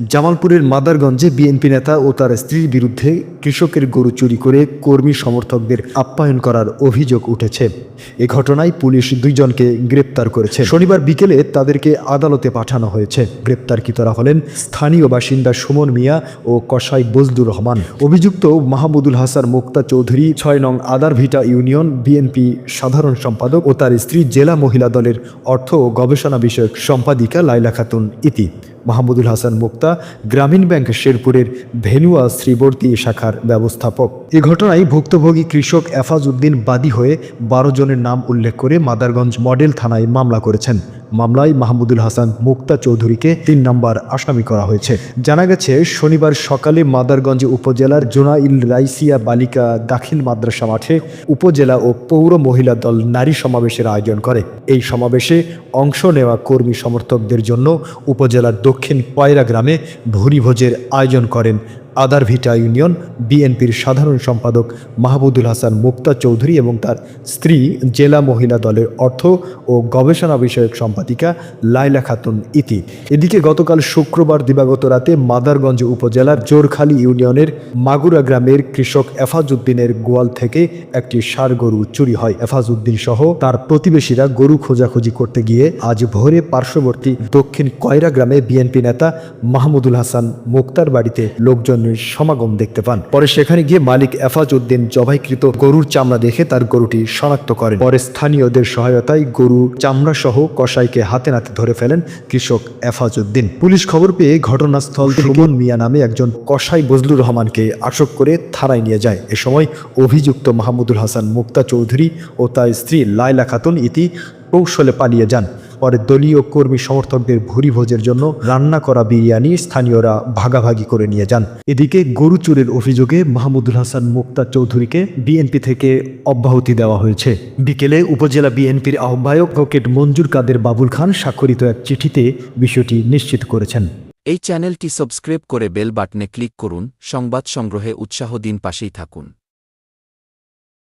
জামালপুরের মাদারগঞ্জে বিএনপি নেতা ও তার স্ত্রীর বিরুদ্ধে কৃষকের গরু চুরি করে কর্মী সমর্থকদের আপ্যায়ন করার অভিযোগ উঠেছে। এ ঘটনায় পুলিশ দুইজনকে গ্রেপ্তার করেছে। শনিবার বিকেলে তাদেরকে আদালতে পাঠানো হয়েছে। গ্রেপ্তারকৃতরা হলেন স্থানীয় বাসিন্দা সুমন মিয়া ও কসাই বজলুর রহমান। অভিযুক্ত মাহমুদুল হাসান মুক্তা চৌধুরী, ছয় নং আদারভিটা ইউনিয়ন, বিএনপি সাধারণ সম্পাদক ও তার স্ত্রী জেলা মহিলা দলের অর্থ ও গবেষণা বিষয়ক সম্পাদিকা লাইলা খাতুন ইতি। মাহমুদুল হাসান মুক্তা গ্রামীণ ব্যাংক শেরপুরের ভেনুয়া শ্রীবর্তী শাখার ব্যবস্থাপক। এ ঘটনায় ভুক্তভোগী কৃষক এফাজ উদ্দিন বাদী হয়ে বারো জনের নাম উল্লেখ করে মাদারগঞ্জ মডেল থানায় মামলা করেছেন। মামলায় মাহমুদুল হাসান মুক্তা চৌধুরীকে তিন নম্বর আসামি করা হয়েছে। জানা গেছে, শনিবার সকালে মাদারগঞ্জ উপজেলার জোনাইল রাইসিয়া বালিকা দাখিল মাদ্রাসা মাঠে উপজেলা ও পৌর মহিলা দল নারী সমাবেশের আয়োজন করে। এই সমাবেশে অংশ নেওয়া কর্মী সমর্থকদের জন্য উপজেলার দক্ষিণ পয়রা গ্রামে ভুরিভোজের আয়োজন করেন আদারভিটা ইউনিয়ন বিএনপির সাধারণ সম্পাদক মাহমুদুল হাসান মুক্তা চৌধুরী এবং তার স্ত্রী জেলা মহিলা দলের অর্থ ও গবেষণা বিষয়ক সম্পাদিকা লাইলা খাতুন ইতি। এদিকে গতকাল শুক্রবার দিবাগত রাতে মাদারগঞ্জ উপজেলার জোরখালী ইউনিয়নের মাগুরা গ্রামের কৃষক এফাজউদ্দিনের গোয়াল থেকে একটি ষাড় গরু চুরি হয়। এফাজউদ্দিন সহ তার প্রতিবেশীরা গরু খোঁজাখুঁজি করতে গিয়ে আজ ভোরে পার্শ্ববর্তী দক্ষিণ কয়রা গ্রামে বিএনপি নেতা মাহমুদুল হাসান মুক্তার বাড়িতে লোকজনের সমাগম দেখতে পান। পরে সেখানে গিয়ে মালিক এফাজ উদ্দিন জবাইকৃত গরুর চামড়া দেখে তার গরুটি শনাক্ত করেন। পরে স্থানীয়দের সহায়তায় গরু চামড়া সহ কসাইকে হাতে নাতে ধরে ফেলেন কৃষক এফাজ উদ্দিন পুলিশ খবর পেয়ে ঘটনাস্থল সুমন মিয়া নামে একজন কসাই বজলুর রহমানকে আটক করে থানায় নিয়ে যায়। এ সময় অভিযুক্ত মাহমুদুল হাসান মুক্তা চৌধুরী ও তার স্ত্রী লায়লা খাতুন ইতি কৌশলে পালিয়ে যান। পরে দলীয় কর্মী সমর্থকদের ভুরি ভোজের জন্য রান্না করা বিরিয়ানি স্থানীয়রা ভাগাভাগি করে নিয়ে যান। এদিকে গরু চুরের অভিযোগে মাহমুদুল হাসান মুক্তা চৌধুরীকে বিএনপি থেকে অব্যাহতি দেওয়া হয়েছে। বিকেলে উপজেলা বিএনপির আহ্বায়ক অ্যাডভোকেট মঞ্জুর কাদের বাবুল খান স্বাক্ষরিত এক চিঠিতে বিষয়টি নিশ্চিত করেছেন। এই চ্যানেলটি সাবস্ক্রাইব করে বেল বাটনে ক্লিক করুন। সংবাদ সংগ্রহে উৎসাহ দিন পাশেই থাকুন।